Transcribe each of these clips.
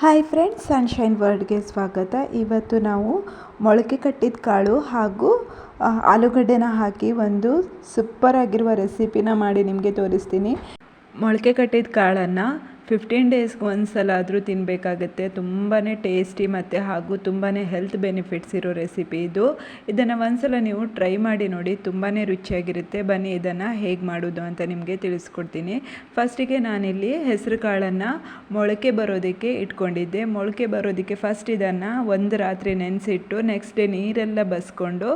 Hi friends sunshine ವರ್ಡ್ಗೆ ಸ್ವಾಗತ. ಇವತ್ತು ನಾವು ಮೊಳಕೆ ಕಟ್ಟಿದ ಕಾಳು ಹಾಗೂ ಆಲೂಗಡ್ಡೆನ ಹಾಕಿ ಒಂದು ಸೂಪರ್ ಆಗಿರುವ ರೆಸಿಪಿನ ಮಾಡಿ ನಿಮಗೆ ತೋರಿಸ್ತೀನಿ. ಮೊಳಕೆ ಕಟ್ಟಿದ ಕಾಳನ್ನು ಫಿಫ್ಟೀನ್ ಡೇಸ್ಗೆ ಒಂದು ಸಲ ಆದರೂ ತಿನ್ನಬೇಕಾಗತ್ತೆ ತುಂಬಾ ಟೇಸ್ಟಿ ಮತ್ತು ಹಾಗೂ ತುಂಬಾ ಹೆಲ್ತ್ ಬೆನಿಫಿಟ್ಸ್ ಇರೋ ರೆಸಿಪಿ ಇದು. ಇದನ್ನು ಒಂದ್ಸಲ ನೀವು ಟ್ರೈ ಮಾಡಿ ನೋಡಿ ತುಂಬಾ ರುಚಿಯಾಗಿರುತ್ತೆ. ಬನ್ನಿ ಇದನ್ನು ಹೇಗೆ ಮಾಡೋದು ಅಂತ ನಿಮಗೆ ತಿಳಿಸ್ಕೊಡ್ತೀನಿ. ಫಸ್ಟಿಗೆ ನಾನಿಲ್ಲಿ ಹೆಸರು ಕಾಳನ್ನು ಮೊಳಕೆ ಬರೋದಕ್ಕೆ ಇಟ್ಕೊಂಡಿದ್ದೆ. ಮೊಳಕೆ ಬರೋದಕ್ಕೆ ಫಸ್ಟ್ ಇದನ್ನು ಒಂದು ರಾತ್ರಿ ನೆನೆಸಿಟ್ಟು ನೆಕ್ಸ್ಟ್ ಡೇ ನೀರೆಲ್ಲ ಬಸ್ಕೊಂಡು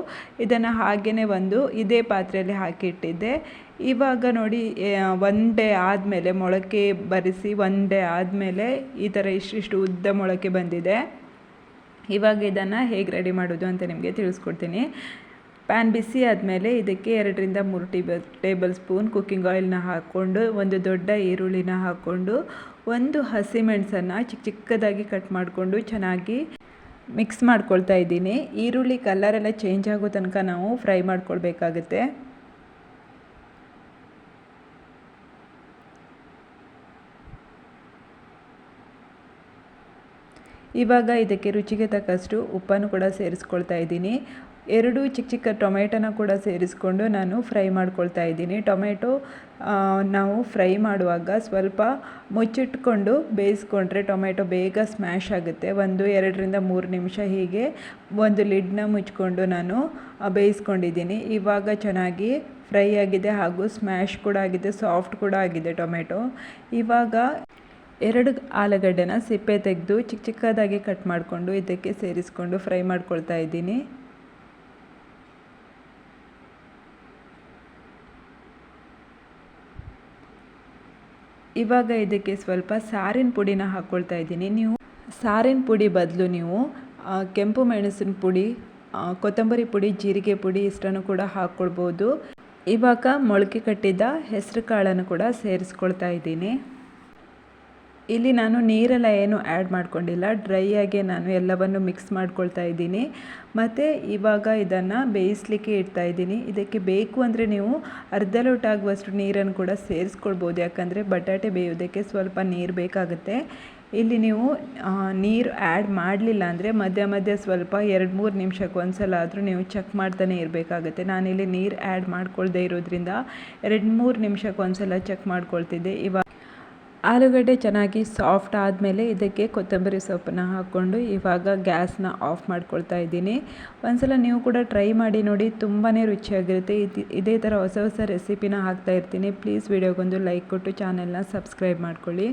ಇದನ್ನು ಹಾಗೇ ಒಂದು ಇದೇ ಪಾತ್ರೆಯಲ್ಲಿ ಹಾಕಿಟ್ಟಿದ್ದೆ. ಇವಾಗ ನೋಡಿ ಒನ್ ಡೇ ಆದಮೇಲೆ ಮೊಳಕೆ ಬರಿಸಿ ಒನ್ ಡೇ ಆದಮೇಲೆ ಈ ಥರ ಇಷ್ಟಿಷ್ಟು ಉದ್ದ ಮೊಳಕೆ ಬಂದಿದೆ. ಇವಾಗ ಇದನ್ನು ಹೇಗೆ ರೆಡಿ ಮಾಡೋದು ಅಂತ ನಿಮಗೆ ತಿಳಿಸ್ಕೊಡ್ತೀನಿ. ಪ್ಯಾನ್ ಬಿಸಿ ಆದಮೇಲೆ ಇದಕ್ಕೆ ಎರಡರಿಂದ ಮೂರು ಟೇಬಲ್ ಟೇಬಲ್ ಸ್ಪೂನ್ ಕುಕ್ಕಿಂಗ್ ಆಯಿಲ್ನ ಹಾಕ್ಕೊಂಡು, ಒಂದು ದೊಡ್ಡ ಈರುಳ್ಳಿನ ಹಾಕ್ಕೊಂಡು, ಒಂದು ಹಸಿಮೆಣಸನ್ನು ಚಿಕ್ಕ ಚಿಕ್ಕದಾಗಿ ಕಟ್ ಮಾಡಿಕೊಂಡು ಚೆನ್ನಾಗಿ ಮಿಕ್ಸ್ ಮಾಡ್ಕೊಳ್ತಾ ಇದ್ದೀನಿ. ಈರುಳ್ಳಿ ಕಲರೆಲ್ಲ ಚೇಂಜ್ ಆಗೋ ತನಕ ನಾವು ಫ್ರೈ ಮಾಡ್ಕೊಳ್ಬೇಕಾಗುತ್ತೆ. ಇವಾಗ ಇದಕ್ಕೆ ರುಚಿಗೆ ತಕ್ಕಷ್ಟು ಉಪ್ಪನ್ನು ಕೂಡ ಸೇರಿಸ್ಕೊಳ್ತಾ ಇದ್ದೀನಿ. ಎರಡು ಚಿಕ್ಕ ಚಿಕ್ಕ ಟೊಮೆಟೊನ ಕೂಡ ಸೇರಿಸ್ಕೊಂಡು ನಾನು ಫ್ರೈ ಮಾಡ್ಕೊಳ್ತಾ ಇದ್ದೀನಿ. ಟೊಮೆಟೊ ನಾವು ಫ್ರೈ ಮಾಡುವಾಗ ಸ್ವಲ್ಪ ಮುಚ್ಚಿಟ್ಕೊಂಡು ಬೇಯಿಸ್ಕೊಂಡ್ರೆ ಟೊಮೆಟೊ ಬೇಗ ಸ್ಮ್ಯಾಶ್ ಆಗುತ್ತೆ. ಒಂದು, ಎರಡರಿಂದ ಮೂರು ನಿಮಿಷ ಹೀಗೆ ಒಂದು ಲಿಡ್ನ ಮುಚ್ಕೊಂಡು ನಾನು ಬೇಯಿಸ್ಕೊಂಡಿದ್ದೀನಿ. ಇವಾಗ ಚೆನ್ನಾಗಿ ಫ್ರೈ ಆಗಿದೆ ಹಾಗೂ ಸ್ಮ್ಯಾಶ್ ಕೂಡ ಆಗಿದೆ, ಸಾಫ್ಟ್ ಕೂಡ ಆಗಿದೆ ಟೊಮೆಟೊ. ಇವಾಗ ಎರಡು ಆಲೂಗಡ್ಡೆನ ಸಿಪ್ಪೆ ತೆಗೆದು ಚಿಕ್ಕ ಚಿಕ್ಕದಾಗಿ ಕಟ್ ಮಾಡಿಕೊಂಡು ಇದಕ್ಕೆ ಸೇರಿಸ್ಕೊಂಡು ಫ್ರೈ ಮಾಡ್ಕೊಳ್ತಾ ಇದ್ದೀನಿ. ಇವಾಗ ಇದಕ್ಕೆ ಸ್ವಲ್ಪ ಸಾರಿನ ಪುಡಿನ ಹಾಕ್ಕೊಳ್ತಾ ಇದ್ದೀನಿ. ನೀವು ಸಾರಿನ ಪುಡಿ ಬದಲು ನೀವು ಕೆಂಪು ಮೆಣಸಿನ ಪುಡಿ ಕೊತ್ತಂಬರಿ ಪುಡಿ, ಜೀರಿಗೆ ಪುಡಿ ಇಷ್ಟನ್ನು ಕೂಡ ಹಾಕ್ಕೊಳ್ಬೋದು ಇವಾಗ ಮೊಳಕೆ ಕಟ್ಟಿದ ಹೆಸರು ಕಾಳನ್ನು ಕೂಡ ಸೇರಿಸ್ಕೊಳ್ತಾ ಇದ್ದೀನಿ. ಇಲ್ಲಿ ನಾನು ನೀರೆಲ್ಲ ಏನು ಆ್ಯಡ್ ಮಾಡ್ಕೊಂಡಿಲ್ಲ. ಡ್ರೈಯಾಗೆ ನಾನು ಎಲ್ಲವನ್ನು ಮಿಕ್ಸ್ ಮಾಡ್ಕೊಳ್ತಾ ಇದ್ದೀನಿ. ಮತ್ತು ಇವಾಗ ಇದನ್ನು ಬೇಯಿಸ್ಲಿಕ್ಕೆ ಇಡ್ತಾ ಇದ್ದೀನಿ. ಇದಕ್ಕೆ ಬೇಕು ಅಂದರೆ ನೀವು ಅರ್ಧ ಲೋಟ ಆಗುವಷ್ಟು ನೀರನ್ನು ಕೂಡ ಸೇರಿಸ್ಕೊಳ್ಬೋದು. ಯಾಕಂದರೆ ಬಟಾಟೆ ಬೇಯೋದಕ್ಕೆ ಸ್ವಲ್ಪ ನೀರು ಬೇಕಾಗುತ್ತೆ. ಇಲ್ಲಿ ನೀವು ನೀರು ಆ್ಯಡ್ ಮಾಡಲಿಲ್ಲ ಅಂದರೆ ಮಧ್ಯ ಮಧ್ಯ ಸ್ವಲ್ಪ ಎರಡು ಮೂರು ನಿಮಿಷಕ್ಕೆ ಒಂದು ಸಲ ಆದರೂ ನೀವು ಚೆಕ್ ಮಾಡ್ತಾನೆ ಇರಬೇಕಾಗುತ್ತೆ. ನಾನಿಲ್ಲಿ ನೀರು ಆ್ಯಡ್ ಮಾಡ್ಕೊಳ್ಳದೆ ಇರೋದ್ರಿಂದ ಎರಡು ಮೂರು ನಿಮಿಷಕ್ಕೆ ಒಂದು ಸಲ ಚೆಕ್ ಮಾಡ್ಕೊಳ್ತಿದ್ದೆ. ಇವಾಗ ಆಲೂಗಡ್ಡೆ ಚೆನ್ನಾಗಿ ಸಾಫ್ಟ್ ಆದಮೇಲೆ ಇದಕ್ಕೆ ಕೊತ್ತಂಬರಿ ಸೊಪ್ಪನ್ನ ಹಾಕ್ಕೊಂಡು ಇವಾಗ ಗ್ಯಾಸ್ನ ಆಫ್ ಮಾಡ್ಕೊಳ್ತಾ ಇದ್ದೀನಿ. ಒಂದ್ಸಲ ನೀವು ಕೂಡ ಟ್ರೈ ಮಾಡಿ ನೋಡಿ ತುಂಬಾ ರುಚಿಯಾಗಿರುತ್ತೆ. ಇದು ಥರ ಹೊಸ ಹೊಸ ರೆಸಿಪಿನ ಹಾಕ್ತಾ ಇರ್ತೀನಿ. ಪ್ಲೀಸ್ ವಿಡಿಯೋಗೊಂದು ಲೈಕ್ ಕೊಟ್ಟು ಚಾನೆಲ್ನ ಸಬ್ಸ್ಕ್ರೈಬ್ ಮಾಡ್ಕೊಳ್ಳಿ.